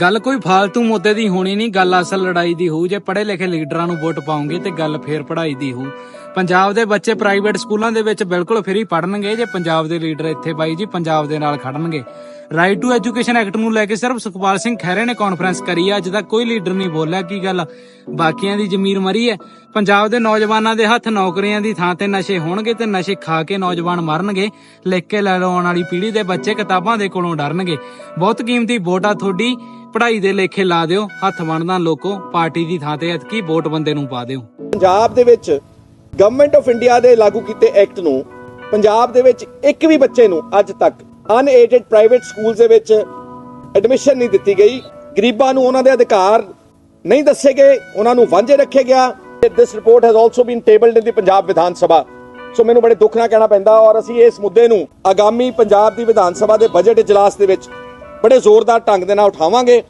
ਗੱਲ ਕੋਈ ਫਾਲਤੂ ਮੁੱਦੇ ਦੀ ਹੋਣੀ ਨਹੀਂ, ਗੱਲ ਅਸਲ ਲੜਾਈ ਦੀ ਹੋਊ, ਜੇ ਪੜ੍ਹੇ ਲਿਖੇ ਲੀਡਰਾਂ ਨੂੰ ਵੋਟ ਪਾਉਂਗੇ ਤੇ ਗੱਲ ਫੇਰ ਪੜ੍ਹਾਈ ਦੀ ਹੋਊ। ਪੰਜਾਬ ਦੇ ਬੱਚੇ ਪ੍ਰਾਈਵੇਟ ਸਕੂਲਾਂ ਦੇ ਵਿੱਚ ਬਿਲਕੁਲ ਫ੍ਰੀ ਪੜ੍ਹਨਗੇ, ਜੇ ਪੰਜਾਬ ਦੇ ਲੀਡਰ ਇੱਥੇ ਬਾਈ ਜੀ ਪੰਜਾਬ ਦੇ ਨਾਲ ਖੜਨਗੇ ਰਾਈਟ ਟੂ ਐਜੂਕੇਸ਼ਨ ਐਕਟ ਨੂੰ ਲੈ ਕੇ ਸਿਰਫ ਸੁਖਪਾਲ ਸਿੰਘ ਖਹਿਰੇ ਨੇ ਕਾਨਫਰੰਸ ਕਰੀ ਆ, ਅੱਜ ਤੱਕ ਕੋਈ ਲੀਡਰ ਨਹੀਂ ਬੋਲਿਆ, ਕੀ ਗੱਲ? ਬਾਕੀਆਂ ਦੀ ਜ਼ਮੀਰ ਮਰੀ ਹੈ। ਪੰਜਾਬ ਦੇ ਨੌਜਵਾਨਾਂ ਦੇ ਹੱਥ ਨੌਕਰੀਆਂ ਦੀ ਥਾਂ ਤੇ ਨਸ਼ੇ ਹੋਣਗੇ ਤੇ ਨਸ਼ੇ ਖਾ ਕੇ ਨੌਜਵਾਨ ਮਰਨਗੇ। ਲਿਖ ਕੇ ਲੈ ਲਾਉਣ ਵਾਲੀ ਪੀੜ੍ਹੀ ਦੇ ਬੱਚੇ ਕਿਤਾਬਾਂ ਦੇ ਕੋਲੋਂ ਡਰਨਗੇ। ਬਹੁਤ ਕੀਮਤੀ ਵੋਟ ਆ ਤੁਹਾਡੀ ਪੜ੍ਹਾਈ ਦੇ ਲੇਖੇ ਲਾ ਦਿਓ, ਹੱਥ ਬਣਦਾ ਲੋਕੋ, ਪਾਰਟੀ ਦੀ ਥਾਂ ਤੇ ਐਤਕੀ ਵੋਟ ਬੰਦੇ ਨੂੰ ਪਾ ਦਿਓ। ਪੰਜਾਬ ਦੇ ਵਿੱਚ ਗਵਰਨਮੈਂਟ ਆਫ ਇੰਡੀਆ ਦੇ ਲਾਗੂ ਕੀਤੇ ਐਕਟ ਨੂੰ ਪੰਜਾਬ ਦੇ ਵਿੱਚ ਇੱਕ ਵੀ ਬੱਚੇ ਨੂੰ ਅੱਜ ਤੱਕ ਅਨਏਡਡ ਪ੍ਰਾਈਵੇਟ ਸਕੂਲਸ ਦੇ ਵਿੱਚ ਐਡਮਿਸ਼ਨ ਨਹੀਂ ਦਿੱਤੀ ਗਈ। ਗਰੀਬਾਂ ਨੂੰ ਉਹਨਾਂ ਦੇ ਅਧਿਕਾਰ ਨਹੀਂ ਦੱਸੇ ਗਏ, ਉਹਨਾਂ ਨੂੰ ਵਾਂਝੇ ਰੱਖਿਆ ਗਿਆ। This report has also been tabled in the Punjab Vidhan Sabha so ਮੈਨੂੰ ਬੜੇ ਦੁੱਖ ਨਾਲ ਕਹਿਣਾ ਪੈਂਦਾ ਔਰ ਅਸੀਂ ਇਸ ਮੁੱਦੇ ਨੂੰ ਆਗਾਮੀ ਪੰਜਾਬ ਦੀ ਵਿਧਾਨ ਸਭਾ ਦੇ ਬਜਟ ਇਜਲਾਸ ਦੇ ਵਿੱਚ ਬੜੇ ਜ਼ੋਰਦਾਰ ਢੰਗ ਦੇ ਨਾਲ ਉਠਾਵਾਂਗੇ।